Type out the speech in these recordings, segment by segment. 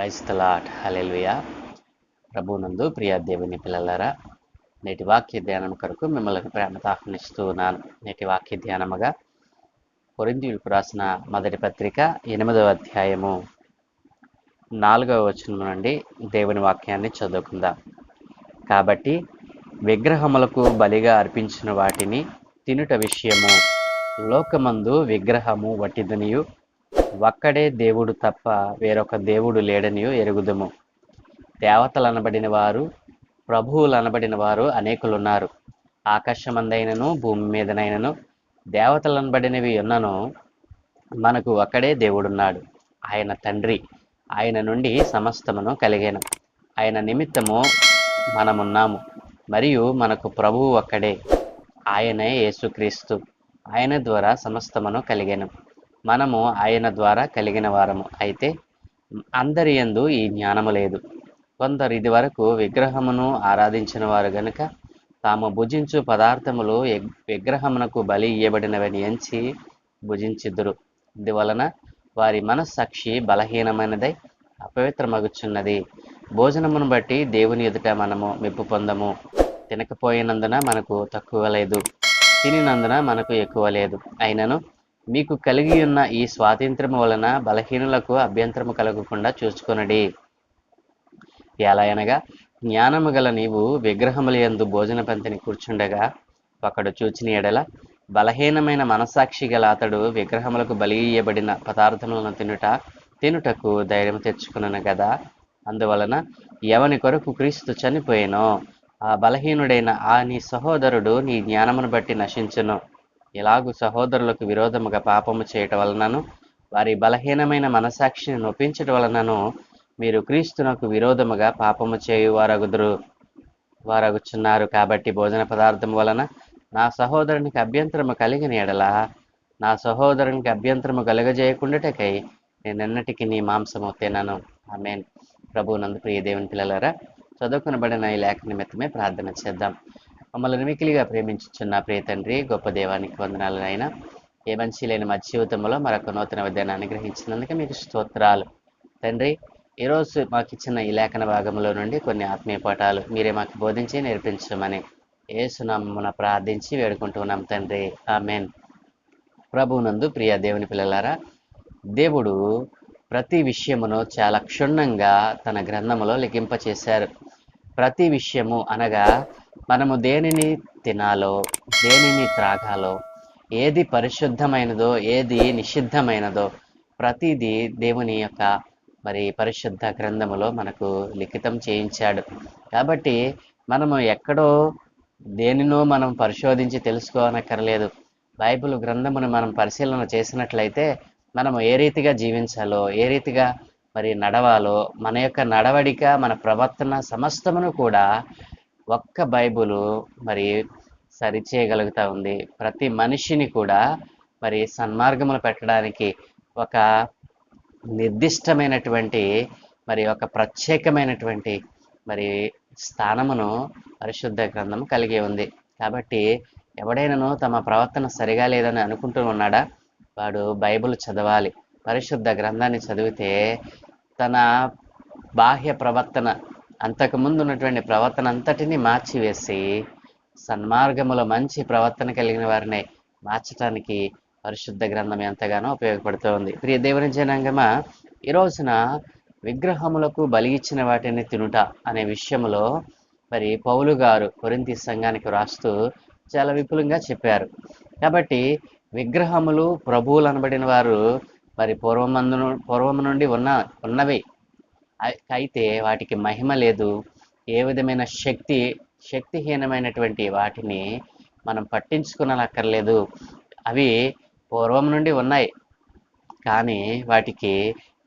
క్రైస్తలాట్ hallelujah ప్రభునందు ప్రియ దేవుని పిల్లలరా నేటి వాక్య ధ్యానం కొరకు మిమ్మల్ని ప్రేమతో ఆహ్వానిస్తూ ఉన్నాను. నేటి వాక్య ధ్యానముగా కొరిందీయులకు రాసిన మొదటి పత్రిక ఎనిమిదవ అధ్యాయము నాలుగవ వచనం నుండి దేవుని వాక్యాన్ని చదువుకుందాం. కాబట్టి విగ్రహములకు బలిగా అర్పించిన వాటిని తినుట విషయము లోకమందు విగ్రహము వట్టిదనియు ఒక్కడే దేవుడు తప్ప వేరొక దేవుడు లేడనియో ఎరుగుదము. దేవతలు అనబడిన వారు ప్రభువులు అనబడిన వారు అనేకులున్నారు. ఆకాశమందైనను భూమి మీదనైనను దేవతలు అనబడినవి ఉన్నను మనకు ఒక్కడే దేవుడున్నాడు. ఆయన తండ్రి ఆయన నుండి సమస్తమును కలిగాను. ఆయన నిమిత్తము మనమున్నాము మరియు మనకు ప్రభువు ఒక్కడే. ఆయనే యేసుక్రీస్తు. ఆయన ద్వారా సమస్తమును కలిగాను. మనము ఆయన ద్వారా కలిగిన వారము. అయితే అందరి ఎందు ఈ జ్ఞానము లేదు. కొందరు ఇది వరకు విగ్రహమును ఆరాధించిన వారు గనుక తాము భుజించు పదార్థములు విగ్రహమునకు బలి ఇయ్యబడినవని ఎంచి భుజించిద్దురు ఇందువలన వారి మనస్సాక్షి బలహీనమైనదై అపవిత్రమగుచున్నది. భోజనమును బట్టి దేవుని ఎదుట మనము మెప్పు పొందము. తినకపోయినందున మనకు తక్కువ లేదు. తినినందున మనకు ఎక్కువ లేదు. అయినను మీకు కలిగి ఉన్న ఈ స్వాతంత్రము వలన బలహీనులకు అభ్యంతరము కలగకుండా చూసుకొనడి. ఎలా అనగా జ్ఞానము గల నీవు విగ్రహముల యందు భోజన పంతిని కూర్చుండగా ఒకడు చూచిన ఎడల బలహీనమైన మనస్సాక్షి గల అతడు విగ్రహములకు బలి ఇయ్యబడిన పదార్థములను తినుట తినుటకు ధైర్యం తెచ్చుకున్నాను కదా అందువలన ఎవని కొరకు క్రీస్తు చనిపోయినో ఆ బలహీనుడైన ఆ నీ సహోదరుడు నీ జ్ఞానమును బట్టి నశించును. ఇలాగు సహోదరులకు విరోధముగా పాపము చేయటం వలనను వారి బలహీనమైన మనసాక్షిని నొప్పించటం వలనను మీరు క్రీస్తునకు విరోధముగా పాపము చేయు వారగుదురు వారగుచున్నారు. కాబట్టి భోజన పదార్థం వలన నా సహోదరునికి అభ్యంతరము కలిగిన ఎడల నా సహోదరునికి అభ్యంతరము కలుగజేయకుండాటకై ఎన్నటికి నీ మాంసము తినను ఆమెన్. ప్రభు నందు ప్రియ దేవుని పిల్లలారా చదువుకునబడిన ఈ లేఖ నిమిత్తమే ప్రార్థన చేద్దాం. మమ్మల్ని మికిలిగా ప్రేమించుచున్న ప్రియ తండ్రి గొప్ప దేవానికి వందనాలనైనా ఏ మంచి లేని మా జీవితంలో మరొక నూతన విద్యను అనుగ్రహించినందుకు మీకు స్తోత్రాలు. తండ్రి ఈరోజు మాకు ఇచ్చిన ఈ లేఖన భాగంలో నుండి కొన్ని ఆత్మీయ పాఠాలు మీరే మాకు బోధించి నేర్పించమని ఏసునామన ప్రార్థించి వేడుకుంటున్నాం తండ్రి. ఆమెన్. ప్రభునందు ప్రియ దేవుని పిల్లలారా దేవుడు ప్రతి విషయమును చాలా క్షుణ్ణంగా తన గ్రంథములో లిఖింపచేశారు. ప్రతి విషయము అనగా మనము దేనిని తినాలో దేనిని త్రాగాలో ఏది పరిశుద్ధమైనదో ఏది నిషిద్ధమైనదో ప్రతిదీ దేవుని యొక్క మరి పరిశుద్ధ గ్రంథములో మనకు లిఖితం చేయించాడు. కాబట్టి మనము ఎక్కడో దేనినో మనం పరిశోధించి తెలుసుకోనక్కర్లేదు. బైబిల్ గ్రంథమును మనం పరిశీలన చేసినట్లయితే మనం ఏ రీతిగా జీవించాలో ఏ రీతిగా మరి నడవాలో మన యొక్క నడవడిక మన ప్రవర్తన సమస్తమును కూడా ఒక్క బైబులు మరి సరిచేయగలుగుతా ఉంది. ప్రతి మనిషిని కూడా మరి సన్మార్గములు పెట్టడానికి ఒక నిర్దిష్టమైనటువంటి మరి ఒక ప్రత్యేకమైనటువంటి మరి స్థానమును పరిశుద్ధ గ్రంథం కలిగి ఉంది. కాబట్టి ఎవడైనాను తమ ప్రవర్తన సరిగా లేదని అనుకుంటూ ఉన్నాడా? వాడు బైబిల్ చదవాలి. పరిశుద్ధ గ్రంథాన్ని చదివితే తన బాహ్య ప్రవర్తన అంతకుముందు ఉన్నటువంటి ప్రవర్తన అంతటిని మార్చివేసి సన్మార్గములో మంచి ప్రవర్తన కలిగిన వారిని మార్చడానికి పరిశుద్ధ గ్రంథం ఎంతగానో ఉపయోగపడుతోంది. ప్రియ దేవుని జనాంగమా ఈ రోజున విగ్రహములకు బలి ఇచ్చిన వాటిని తినుట అనే విషయంలో మరి పౌలు గారు కొరింతి సంఘానికి రాస్తూ చాలా విపులంగా చెప్పారు. కాబట్టి విగ్రహములు ప్రభువులు అనబడిన వారు మరి పూర్వమందు పూర్వము నుండి ఉన్న ఉన్నవి. అయితే వాటికి మహిమ లేదు. ఏ విధమైన శక్తి శక్తిహీనమైనటువంటి వాటిని మనం పట్టించుకునక్కర్లేదు అవి పూర్వం నుండి ఉన్నాయి. కానీ వాటికి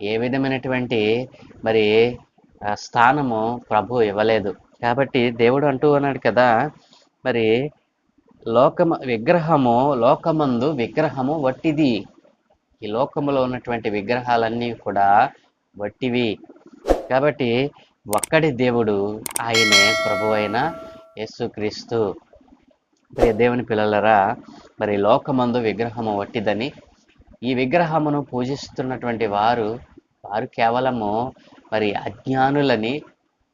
ఏ విధమైనటువంటి మరి స్థానము ప్రభు ఇవ్వలేదు. కాబట్టి దేవుడు అంటూ ఉన్నాడు కదా మరి లోకము విగ్రహము లోకమందు విగ్రహము వట్టిది. ఈ లోకములో ఉన్నటువంటి విగ్రహాలన్నీ కూడా వట్టివి. కాబట్టి ఒక్కడి దేవుడు ఆయనే ప్రభు అయిన యేసుక్రీస్తు. ప్రియ దేవుని పిల్లలరా మరి లోకమందు విగ్రహము వట్టిదని ఈ విగ్రహమును పూజిస్తున్నటువంటి వారు వారు కేవలము మరి అజ్ఞానులని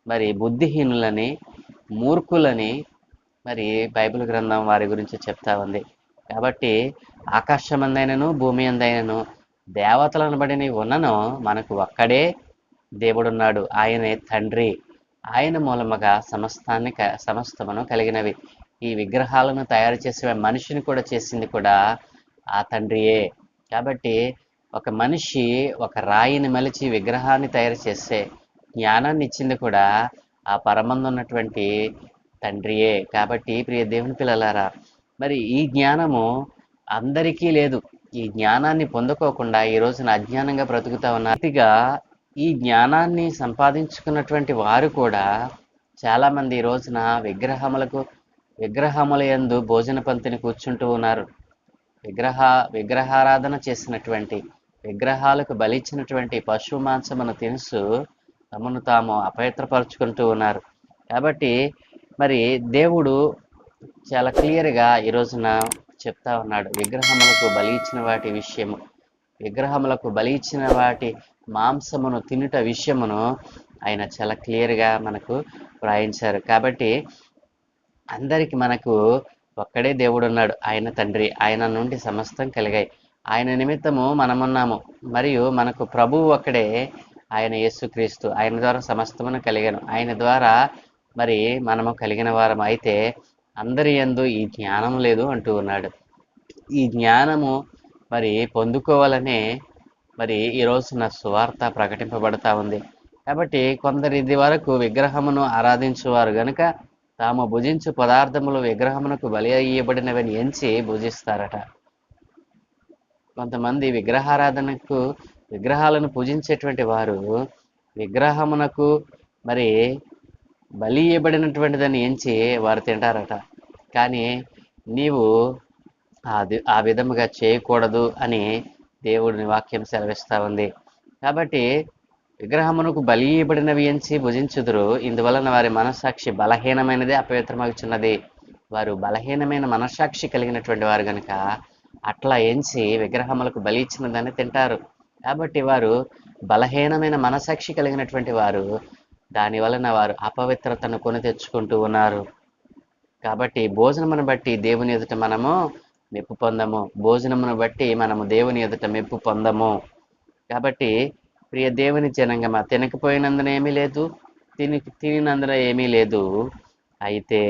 మరి బుద్ధిహీనులని మూర్ఖులని మరి బైబిల్ గ్రంథం వారి గురించి చెప్తా ఉంది. కాబట్టి ఆకాశం అందైనను భూమి అందైనను దేవతలను బడిని ఉన్నను మనకు ఒక్కడే దేవుడున్నాడు. ఆయనే తండ్రి. ఆయన మూలముగా సమస్తాన్ని క- సమస్తమును కలిగినవి. ఈ విగ్రహాలను తయారు చేసే మనిషిని కూడా చేసింది కూడా ఆ తండ్రియే. కాబట్టి ఒక మనిషి ఒక రాయిని మలిచి విగ్రహాన్ని తయారు చేసే జ్ఞానాన్ని ఇచ్చింది కూడా ఆ పరమందు ఉన్నటువంటి తండ్రియే. కాబట్టి ప్రియ దేవుని పిల్లలారా మరి ఈ జ్ఞానము అందరికీ లేదు. ఈ జ్ఞానాన్ని పొందుకోకుండా ఈ రోజున అజ్ఞానంగా బ్రతుకుతా ఉన్నారు అతిగా ఈ జ్ఞానాన్ని సంపాదించుకున్నటువంటి వారు కూడా చాలామంది ఈ రోజున విగ్రహములకు విగ్రహముల యందు భోజన పంక్తిని కూర్చుంటూ ఉన్నారు. విగ్రహ విగ్రహారాధన చేసినటువంటి విగ్రహాలకు బలిచ్చినటువంటి పశువు మాంసమును తినుసు తమను తాము అపవిత్రపరుచుకుంటూ ఉన్నారు. కాబట్టి మరి దేవుడు చాలా క్లియర్గా ఈ రోజున చెప్తా ఉన్నాడు. విగ్రహములకు బలి ఇచ్చిన వాటి విషయము విగ్రహములకు బలి ఇచ్చిన వాటి మాంసమును తినుట విషయమును ఆయన చాలా క్లియర్గా మనకు వ్రాయించారు. కాబట్టి అందరికి మనకు ఒక్కడే దేవుడు ఉన్నాడు ఆయన తండ్రి ఆయన నుండి సమస్తం కలిగాయి. ఆయన నిమిత్తము మనమున్నాము. మరియు మనకు ప్రభువు ఒక్కడే ఆయన యేసుక్రీస్తు. ఆయన ద్వారా సమస్తమును కలిగాను. ఆయన ద్వారా మరి మనము కలిగిన వారం అయితే అందరి ఎందు ఈ జ్ఞానం లేదు అంటూ ఉన్నాడు. ఈ జ్ఞానము మరి పొందుకోవాలనే మరి ఈ రోజున సువార్త ప్రకటింపబడతా ఉంది. కాబట్టి కొందరు ఇది వరకు విగ్రహమును ఆరాధించువారు గనుక తాము భుజించు పదార్థములు విగ్రహమునకు బలి అయ్యబడినవని ఎంచి భుజిస్తారట. కొంతమంది విగ్రహారాధనకు విగ్రహాలను పూజించేటువంటి వారు విగ్రహమునకు మరి బలి ఇవ్వబడినటువంటిదని ఎంచి వారు తింటారట. కానీ నీవు ఆ విధముగా చేయకూడదు అని దేవుడిని వాక్యం సెలవిస్తా ఉంది. కాబట్టి విగ్రహమునకు బలి ఇవ్వబడినవి ఎంచి భుజించుదురు. ఇందువలన వారి మనస్సాక్షి బలహీనమైనదే అపవిత్రమగుచున్నది. వారు బలహీనమైన మనస్సాక్షి కలిగినటువంటి వారు గనుక అట్లా ఎంచి విగ్రహములకు బలి ఇచ్చిన దాన్ని తింటారు. కాబట్టి వారు బలహీనమైన మనసాక్షి కలిగినటువంటి వారు దాని వలన వారు అపవిత్రతను కొని తెచ్చుకుంటూ ఉన్నారు. కాబట్టి భోజనమును బట్టి దేవుని ఎదుట మనము మెప్పు పొందము. భోజనమును బట్టి మనము దేవుని ఎదుట మెప్పు పొందము. కాబట్టి ప్రియ దేవుని జనంగమా తినకపోయినందున ఏమీ లేదు తిని తినినందున ఏమీ లేదు. అయితే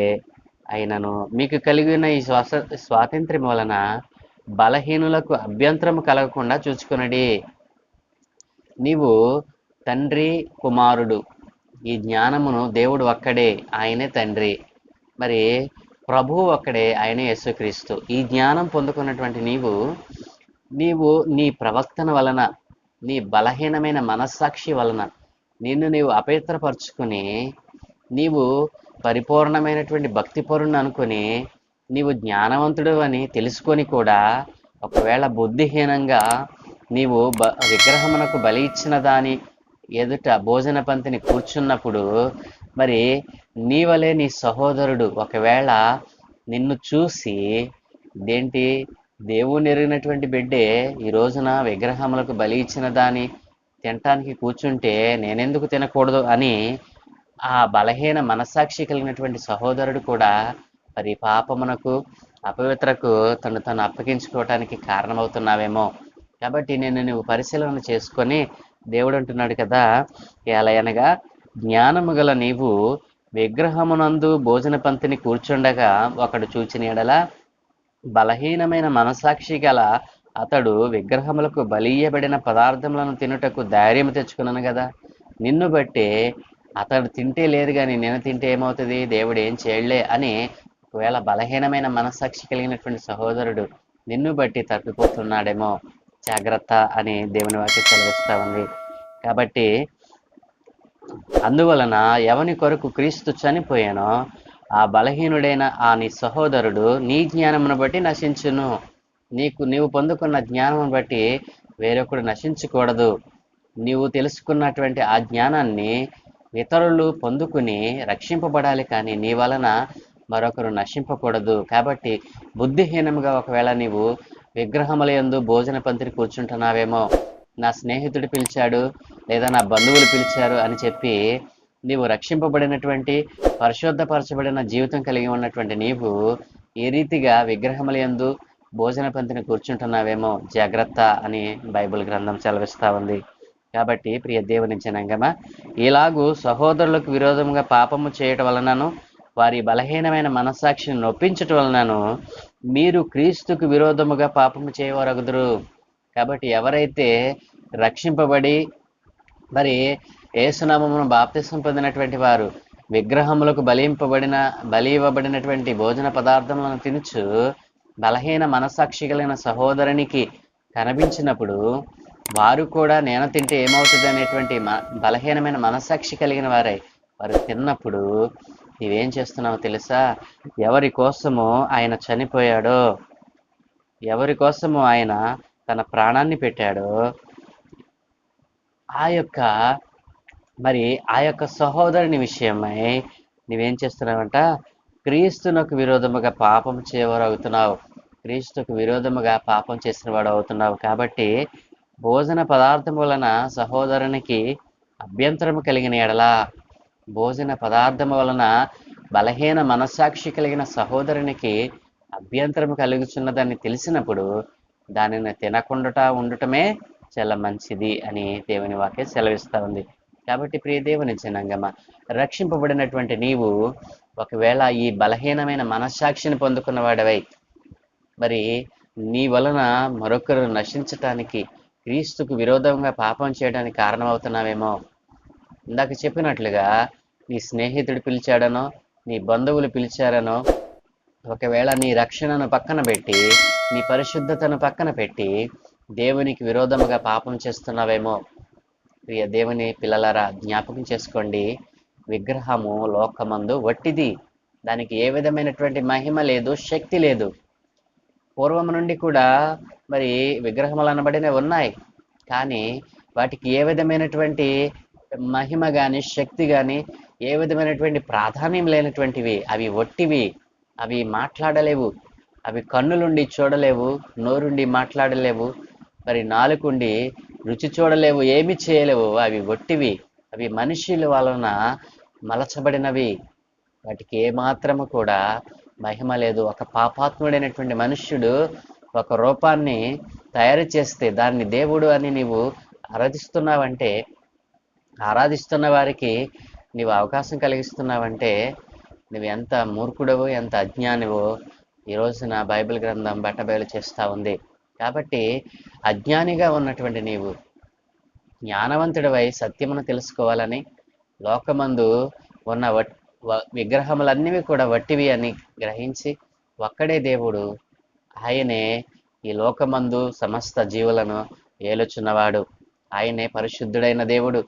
అయినను మీకు కలిగిన ఈ శ్వాస స్వాతంత్ర్యం వలన బలహీనులకు అభ్యంతరం కలగకుండా చూచుకునడి. నీవు తండ్రి కుమారుడు. ఈ జ్ఞానమును దేవుడు ఒక్కడే ఆయనే తండ్రి. మరి ప్రభువు ఒక్కడే ఆయనే యేసుక్రీస్తు. ఈ జ్ఞానం పొందుకున్నటువంటి నీవు నీవు నీ ప్రవర్తన వలన నీ బలహీనమైన మనస్సాక్షి వలన నిన్ను నీవు అపవిత్రపరుచుకుని నీవు పరిపూర్ణమైనటువంటి భక్తిపరుని అనుకుని నీవు జ్ఞానవంతుడు అని తెలుసుకొని కూడా ఒకవేళ బుద్ధిహీనంగా నీవు బ విగ్రహమునకు బలి ఇచ్చిన దాని ఎదుట భోజన పంతిని కూర్చున్నప్పుడు మరి నీ వలే నీ సహోదరుడు. ఒకవేళ నిన్ను చూసి ఇదేంటి? దేవుని ఎరిగినటువంటి బిడ్డే ఈ రోజున విగ్రహములకు బలి ఇచ్చిన దాని తినటానికి కూర్చుంటే నేనెందుకు తినకూడదు అని ఆ బలహీన మనస్సాక్షి కలిగినటువంటి సహోదరుడు కూడా మరి పాపమునకు అపవిత్రకు తను తను అప్పగించుకోవటానికి కారణమవుతున్నావేమో. కాబట్టి నేను నువ్వు పరిశీలన చేసుకొని దేవుడు అంటున్నాడు కదా ఎలా అనగా జ్ఞానము గల నీవు విగ్రహమునందు భోజన పంతిని కూర్చుండగా ఒకడు చూచిన ఎడల బలహీనమైన మనసాక్షి గల అతడు విగ్రహములకు బలియబడిన పదార్థములను తినుటకు ధైర్యం తెచ్చుకున్నాను కదా నిన్ను బట్టి అతడు తింటే లేదు కానీ నేను తింటే ఏమవుతుంది? దేవుడు ఏం చేయలే అని ఒకవేళ బలహీనమైన మనస్సాక్షి కలిగినటువంటి సహోదరుడు నిన్ను బట్టి తప్పిపోతున్నాడేమో. జాగ్రత్త అని దేవుని వాక్యం సెలవిస్తా ఉంది. కాబట్టి అందువలన ఎవని కొరకు క్రీస్తు చనిపోయానో ఆ బలహీనుడైన ఆ నీ సహోదరుడు నీ జ్ఞానమును బట్టి నశించును. నీకు నీవు పొందుకున్న జ్ఞానమును బట్టి వేరొకడు నశించకూడదు. నీవు తెలుసుకున్నటువంటి ఆ జ్ఞానాన్ని ఇతరులు పొందుకుని రక్షింపబడాలి కానీ నీ వలన మరొకరు నశింపకూడదు. కాబట్టి బుద్ధిహీనముగా ఒకవేళ నీవు విగ్రహముల యందు భోజన పంతిని కూర్చుంటున్నావేమో నా స్నేహితుడు పిలిచాడు లేదా నా బంధువులు పిలిచారు అని చెప్పి నీవు రక్షింపబడినటువంటి పరిశుద్ధపరచబడిన జీవితం కలిగి ఉన్నటువంటి నీవు ఏ రీతిగా విగ్రహములందు భోజన పంతిని కూర్చుంటున్నావేమో జాగ్రత్త అని బైబిల్ గ్రంథం చలవిస్తా ఉంది. కాబట్టి ప్రియ దేవుని జనంగమా ఇలాగూ సహోదరులకు విరోధంగా పాపము చేయటం వలనను వారి బలహీనమైన మనస్సాక్షిని నొప్పించటం వలనను మీరు క్రీస్తుకు విరోధముగా పాపము చేయవరగదురు. కాబట్టి ఎవరైతే రక్షింపబడి మరి ఏసునామమును బాప్తిసం పొందినటువంటి వారు విగ్రహములకు బలింపబడిన బలి ఇవ్వబడినటువంటి భోజన పదార్థములను తినుచు బలహీన మనస్సాక్షి కలిగిన సహోదరునికి కనిపించినప్పుడు వారు కూడా నేను తింటే ఏమవుతుంది అనేటువంటి మ- బలహీనమైన మనస్సాక్షి కలిగిన వారై వారు తిన్నప్పుడు నీవేం చేస్తున్నావు తెలుసా? ఎవరి కోసము ఆయన చనిపోయాడో? ఎవరి కోసము ఆయన తన ప్రాణాన్ని పెట్టాడో ఆ యొక్క మరి ఆ యొక్క సహోదరుని విషయమై నువ్వేం చేస్తున్నావంట? క్రీస్తునకు విరోధముగా పాపం చేయవారు అవుతున్నావు. క్రీస్తుకు విరోధముగా పాపం చేసిన వాడు అవుతున్నావు. కాబట్టి భోజన పదార్థం వలన సహోదరునికి అభ్యంతరం కలిగిన ఎడల భోజన పదార్థం వలన బలహీన మనస్సాక్షి కలిగిన సహోదరునికి అభ్యంతరం కలుగుచున్నదని తెలిసినప్పుడు దానిని తినకుండా ఉండటమే చాలా మంచిది అని దేవుని వాక్య సెలవిస్తా ఉంది కాబట్టి ప్రియ దేవుని జనాంగమ రక్షింపబడినటువంటి నీవు ఒకవేళ ఈ బలహీనమైన మనస్సాక్షిని పొందుకున్న వాడవై మరి నీ వలన మరొకరు నశించటానికి క్రీస్తుకు విరోధంగా పాపం చేయడానికి కారణమవుతున్నావేమో. ఇందాక చెప్పినట్లుగా నీ స్నేహితుడు పిలిచాడనో నీ బంధువులు పిలిచారనో ఒకవేళ నీ రక్షణను పక్కన పెట్టి నీ పరిశుద్ధతను పక్కన పెట్టి దేవునికి విరోధముగా పాపం చేస్తున్నావేమో. ప్రియ దేవుని పిల్లలరా జ్ఞాపకం చేసుకోండి. విగ్రహము లోకమందు వట్టిది దానికి ఏ విధమైనటువంటి మహిమ లేదు శక్తి లేదు. పూర్వం నుండి కూడా మరి విగ్రహములు అనబడినవి ఉన్నాయి. కానీ వాటికి ఏ విధమైనటువంటి మహిమ కానీ శక్తి కానీ ఏ విధమైనటువంటి ప్రాధాన్యం లేనటువంటివి అవి ఒట్టివి. అవి మాట్లాడలేవు. అవి కన్నులుండి చూడలేవు నోరుండి మాట్లాడలేవు మరి నాలుకుండి రుచి చూడలేవు ఏమి చేయలేవు. అవి ఒట్టివి అవి మనుషుల వలన మలచబడినవి. వాటికి ఏమాత్రము కూడా మహిమ లేదు. ఒక పాపాత్ముడైనటువంటి మనుష్యుడు ఒక రూపాన్ని తయారు చేస్తే దాన్ని దేవుడు అని నీవు ఆరాధిస్తున్నావంటే ఆరాధిస్తున్న వారికి నీవు అవకాశం కలిగిస్తున్నావంటే నువ్వు ఎంత మూర్ఖుడవో ఎంత అజ్ఞానివో ఈ రోజున బైబిల్ గ్రంథం బట్టబయలు చేస్తూ ఉంది. కాబట్టి అజ్ఞానిగా ఉన్నటువంటి నీవు జ్ఞానవంతుడివై సత్యమును తెలుసుకోవాలని లోకమందు ఉన్న వ- విగ్రహములన్నీ కూడా వట్టివి అని గ్రహించి ఒక్కడే దేవుడు ఆయనే ఈ లోకమందు సమస్త జీవులను ఏలుచున్నవాడు. ఆయనే పరిశుద్ధుడైన దేవుడు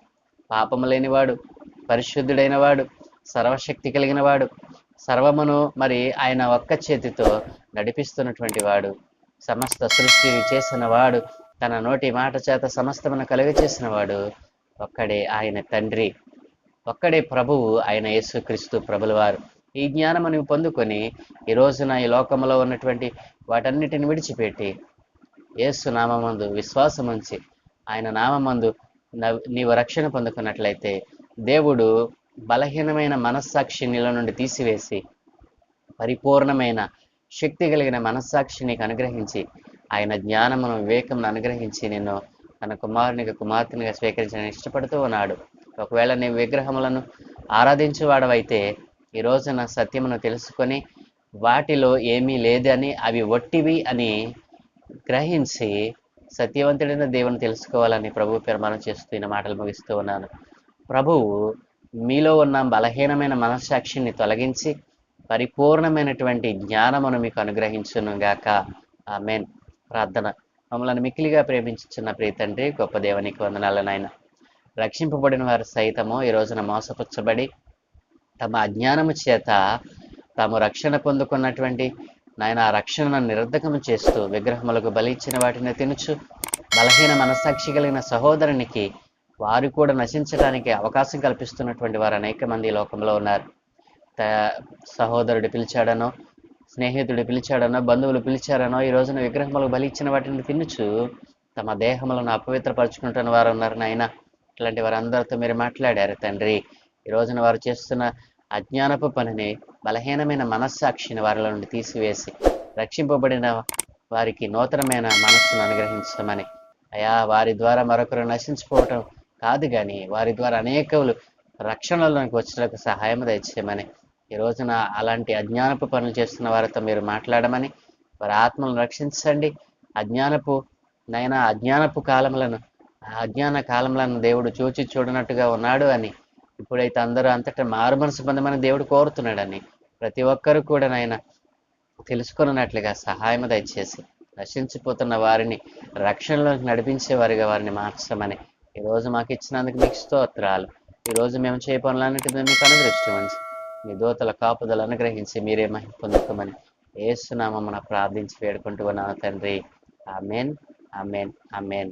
పాపము లేనివాడు పరిశుద్ధుడైన వాడు సర్వశక్తి కలిగిన వాడు సర్వమును మరి ఆయన ఒక్క చేతితో నడిపిస్తున్నటువంటి వాడు సమస్త సృష్టిని చేసిన వాడు తన నోటి మాట చేత సమస్తమును కలుగ చేసిన వాడు ఒక్కడే ఆయన తండ్రి. ఒక్కడే ప్రభువు ఆయన యేసుక్రీస్తు ప్రభుల వారు ఈ జ్ఞానము నువ్వు పొందుకొని ఈ రోజున ఈ లోకంలో ఉన్నటువంటి వాటన్నిటిని విడిచిపెట్టి యేసు నామందు విశ్వాసం ఉంచి ఆయన నామందు నవ్- నీవు రక్షణ పొందుకున్నట్లయితే దేవుడు బలహీనమైన మనస్సాక్షి నీలో నుండి తీసివేసి పరిపూర్ణమైన శక్తి కలిగిన మనస్సాక్షి నీకు అనుగ్రహించి ఆయన జ్ఞానమును వివేకమును అనుగ్రహించి నేను తన కుమారునికి కుమార్తెనిగా స్వీకరించడానికి ఇష్టపడుతూ ఉన్నాడు. ఒకవేళ నీ విగ్రహములను ఆరాధించేవాడవైతే ఈ రోజున సత్యమును తెలుసుకొని వాటిలో ఏమీ లేదని అవి ఒట్టివి అని గ్రహించి సత్యవంతుడైన దేవుని తెలుసుకోవాలని ప్రభు ప్రమాణం చేస్తూ మాటలు ముగిస్తూ ఉన్నాను. ప్రభువు మీలో ఉన్న బలహీనమైన మనస్సాక్షిని తొలగించి పరిపూర్ణమైనటువంటి జ్ఞానమును మీకు అనుగ్రహించును గాక. ఆమెన్. ప్రార్థన. మమ్మల్ని మిక్కిలిగా ప్రేమించుచున్న ప్రీతండ్రి గొప్ప దేవునికి వందనాలు నాయన. రక్షింపబడిన వారు సైతము ఈ రోజున మోసపుచ్చబడి తమ అజ్ఞానము చేత తాము రక్షణ పొందుకున్నటువంటి నాయన ఆ రక్షణను నిరర్ధకము చేస్తూ విగ్రహములకు బలి ఇచ్చిన వాటిని తినుచు బలహీన మనస్సాక్షి కలిగిన సహోదరునికి వారు కూడా నశించడానికి అవకాశం కల్పిస్తున్నటువంటి వారు అనేక మంది ఈ లోకంలో ఉన్నారు. త- సహోదరుడు పిలిచాడనో స్నేహితుడు పిలిచాడనో బంధువులు పిలిచారనో ఈ రోజున విగ్రహములకు బలి ఇచ్చిన వాటిని తినుచు తమ దేహములను అపవిత్రపరుచుకుంటున్న వారు ఉన్నారు నాయన. ఇట్లాంటి వారందరితో మీరు మాట్లాడారు తండ్రి. ఈ రోజున వారు చేస్తున్న అజ్ఞానపు పనిని బలహీనమైన మనస్సాక్షిని వారిలో నుండి తీసివేసి రక్షింపబడిన వారికి నూతనమైన మనస్సును అనుగ్రహించమని. అయా వారి ద్వారా మరొకరు నశించిపోవటం కాదు కానీ వారి ద్వారా అనేకలు రక్షణలోనికి వచ్చేందుకు సహాయం దయచేయమని ఈ రోజున అలాంటి అజ్ఞానపు పనులు చేస్తున్న వారితో మీరు మాట్లాడమని వారి ఆత్మలను రక్షించండి. అజ్ఞానపు నైనా అజ్ఞానపు కాలములను అజ్ఞాన కాలములను దేవుడు చూచి చూడనట్టుగా ఉన్నాడు అని ఇప్పుడైతే అందరూ అంతటా మారు మనసు పొందమని దేవుడు కోరుతున్నాడని ప్రతి ఒక్కరు కూడా నాయన తెలుసుకున్నట్లుగా సహాయం దయచేసి నశించిపోతున్న వారిని రక్షణలోకి నడిపించే వారిగా వారిని మార్చమని ఈ రోజు మాకు ఇచ్చినందుకు మీకు స్తోత్రాలు. ఈ రోజు మేము చేయ పనులన్నిటి మీకు అనుదృష్టి మీ దోతల కాపుదలు అనుగ్రహించి మీరే మహిమ పొందుకోమని ఏసునామమున ప్రార్థించి వేడుకుంటూ ఉన్నాను తండ్రి. Amen amen amen.